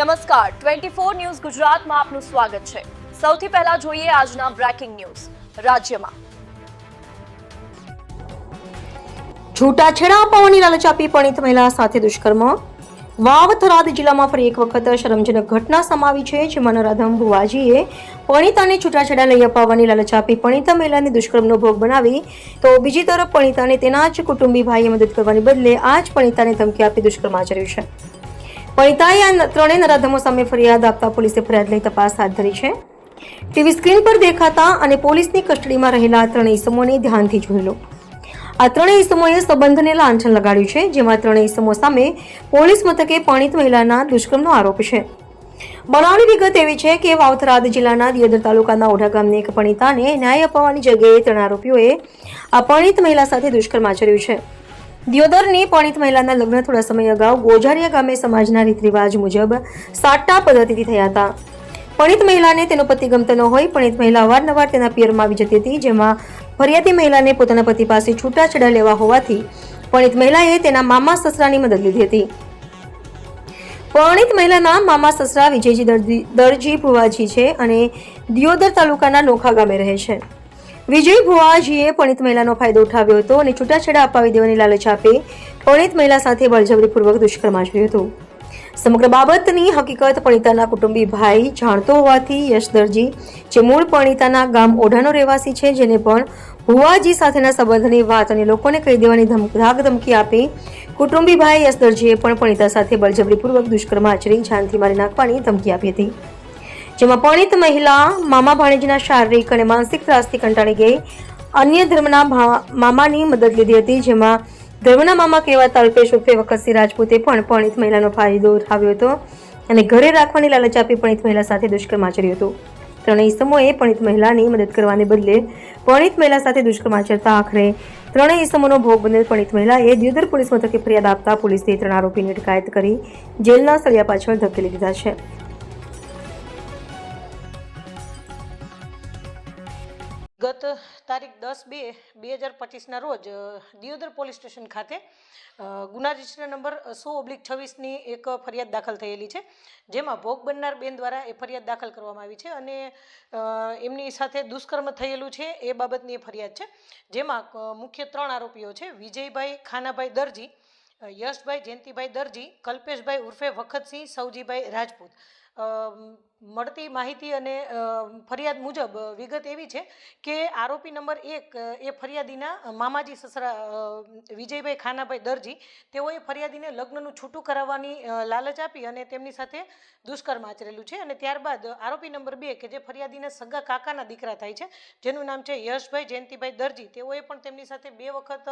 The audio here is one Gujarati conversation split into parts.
નમસ્કાર. ટ્વેન્ટી ફોર ન્યૂઝ ગુજરાતમાં આપનું સ્વાગત છે. સૌથી પહેલા જોઈએ આજના બ્રેકિંગ ન્યૂઝ. રાજ્યમાં છૂટાછેડા અપાવવાની લાલચ આપી પરિણીત મહિલા સાથે દુષ્કર્મ. વાવ થરાદ જિલ્લામાં ફરી એક વખત શરમજનક ઘટના સમાવી છે, જેમાં નરાધમ ભુવાજીએ પણિતાને છૂટાછેડા લઈ અપાવવાની લાલચ આપી પણિતા મહિલાને દુષ્કર્મનો ભોગ બનાવી, તો બીજી તરફ પણિતાને તેના જ કુટુંબી ભાઈએ મદદ કરવાની બદલે આ જ પણિતાને ધમકી આપી દુષ્કર્મ આચર્યું છે. પરિણીતાએ આ ત્રણેય નરાધમો સામે ફરિયાદ આપતા પોલીસે ફરિયાદ લઈ તપાસ હાથ ધરી છે. ટીવી સ્ક્રીન પર દેખાતા અને પોલીસની કસ્ટડીમાં રહેલા આ ત્રણેય ઇસમોને ધ્યાનથી જોઈ લો. આ ત્રણેય ઇસમોએ સંબંધને લાંછન લગાડ્યું છે, જેમાં ત્રણેય ઇસમો સામે પોલીસ મથકે પરિણીત મહિલાના દુષ્કર્મનો આરોપ છે. બનાવની વિગત એવી છે કે વાવથરાદ જિલ્લાના દિયોદર તાલુકાના ઓઢા ગામની એક પરિણીતાને ન્યાય અપાવવાની જગ્યાએ ત્રણ આરોપીઓએ આ પરિણીત મહિલા સાથે દુષ્કર્મ આચર્યું છે. દિયોદરની પરિણીત મહિલાના લગ્ન થોડા સમય અગાઉ ગોજારિયા ગામે સમાજના રીત રિવાજ મુજબ સાટા પદ્ધતિથી થયા હતા. પરિણીત મહિલાને તેનો પતિ ગમતો ન હોય પરિણીત મહિલા અવારનવાર તેના પિયરમાં આવી જતી હતી, જેમાં ફરિયાદી મહિલાને પોતાના પતિ પાસે છૂટાછેડા લેવા હોવાથી પરિણીત મહિલાએ તેના મામા સસરાની મદદ લીધી હતી. પરણિત મહિલાના મામા સસરા વિજયજી દરજી ભુવાજી છે અને દિયોદર તાલુકાના નોખા ગામે રહે છે. વિજય ભુવાજીએ પણિત મહિલાનો ફાયદો ઉઠાવ્યો હતો અને છૂટાછેડા અપાવી દેવાની લાલચ આપી પણિત મહિલા સાથે બળજબરીપૂર્વક દુષ્કર્મ આચર્યું હતું. સમગ્ર બાબતની હકીકત પણિતાના કુટુંબી ભાઈ જાણતો હોવાથી યશ દરજી, જે મૂળ પણિતાના ગામ ઓઢાનો રહેવાસી છે, જેને પણ ભુવાજી સાથેના સંબંધની વાત અને લોકોને કહી દેવાની ધાક ધમકી આપી કુટુંબી ભાઈ યશ પણ પણિતા સાથે બળજબરીપૂર્વક દુષ્કર્મ આચરી, જાનથી મારી નાખવાની ધમકી આપી હતી. જેમાં પરિણીત મહિલા, મામા ભાણેજના શારીરિક અને માનસિક ત્રાસથી કંટાળી ગઈ. અન્ય ધર્મના મામાની મદદ લીધી હતી, જેમાં ધર્મના મામા કહેવાતા અલ્પેશ ઉર્ફે વખતસિંહ રાજપૂતે પણ પરિણીત મહિલાનો ફાયદો ઉઠાવ્યો હતો અને ઘરે રાખવાની લાલચ આપી પરિણીત મહિલા સાથે દુષ્કર્મ આચર્યું હતું. ત્રણેય ઇસમોએ પરિણીત મહિલાની મદદ કરવાને બદલે પરિણીત મહિલા સાથે દુષ્કર્મ આચરતા આખરે ત્રણેય ઇસમોનો ભોગ બનેલ પરિણીત મહિલાએ દિયોદર પોલીસ મથકે ફરિયાદ આપતા પોલીસે ત્રણ આરોપીની અટકાયત કરી જેલના સળિયા પાછળ ધકેલી દીધા છે. તારીખ દસ બે બે હજાર પચીસના રોજ દિયોદર પોલીસ સ્ટેશન ખાતે ગુના રજિસ્ટર નંબર સો ઓબ્લિક છવ્વીસની એક ફરિયાદ દાખલ થયેલી છે. જેમાં ભોગ બનનાર બેન દ્વારા એ ફરિયાદ દાખલ કરવામાં આવી છે અને એમની સાથે દુષ્કર્મ થયેલું છે એ બાબતની એ ફરિયાદ છે. જેમાં મુખ્ય ત્રણ આરોપીઓ છે. વિજયભાઈ ખાનાભાઈ દરજી યશભાઈ જયંતિભાઈ દરજી, કલ્પેશભાઈ ઉર્ફે વખતસિંહ, સૌજીભાઈ રાજપૂત. મળતી માહિતી અને ફરિયાદ મુજબ વિગત એવી છે કે આરોપી નંબર એક, એ ફરિયાદીના મામાજી સસરા વિજયભાઈ ખાનાભાઈ દરજી, તેઓએ ફરિયાદીને લગ્નનું છૂટું કરાવવાની લાલચ આપી અને તેમની સાથે દુષ્કર્મ આચરેલું છે અને ત્યારબાદ આરોપી નંબર બે કે જે ફરિયાદીના સગા કાકાના દીકરા થાય છે, જેનું નામ છે યશભાઈ જયંતિભાઈ દરજી, તેઓએ પણ તેમની સાથે બે વખત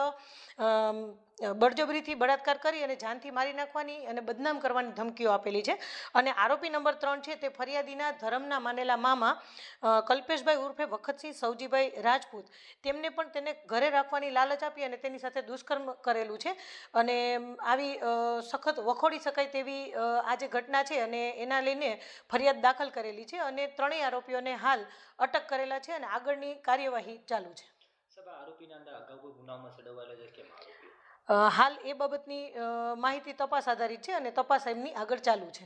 બળજબરીથી બળાત્કાર કરી અને જાનથી મારી નાખવાની અને બદનામ કરવાની ધમકીઓ આપેલી છે. અને આરોપી નંબર ત્રણ છે તે ફરિયાદીના ધર્મના માનેલા મામા કલ્પેશભાઈ ઉર્ફે વખતસિંહ સૌજીભાઈ રાજપૂત. તેમને પણ તેને ઘરે રાખવાની લાલચ આપી અને તેની સાથે દુષ્કર્મ કરેલું છે. અને આવી સખત વખોડી શકાય તેવી આ જે ઘટના છે અને એના લઈને ફરિયાદ દાખલ કરેલી છે અને ત્રણેય આરોપીઓને હાલ અટક કરેલા છે અને આગળની કાર્યવાહી ચાલુ છે. આરોપીના અંદર અગાઉ કોઈ ગુનામાં સડવાયેલા છે કેમ હાલ એ બાબતની માહિતી તપાસ આધારિત છે અને તપાસ એમની આગળ ચાલુ છે.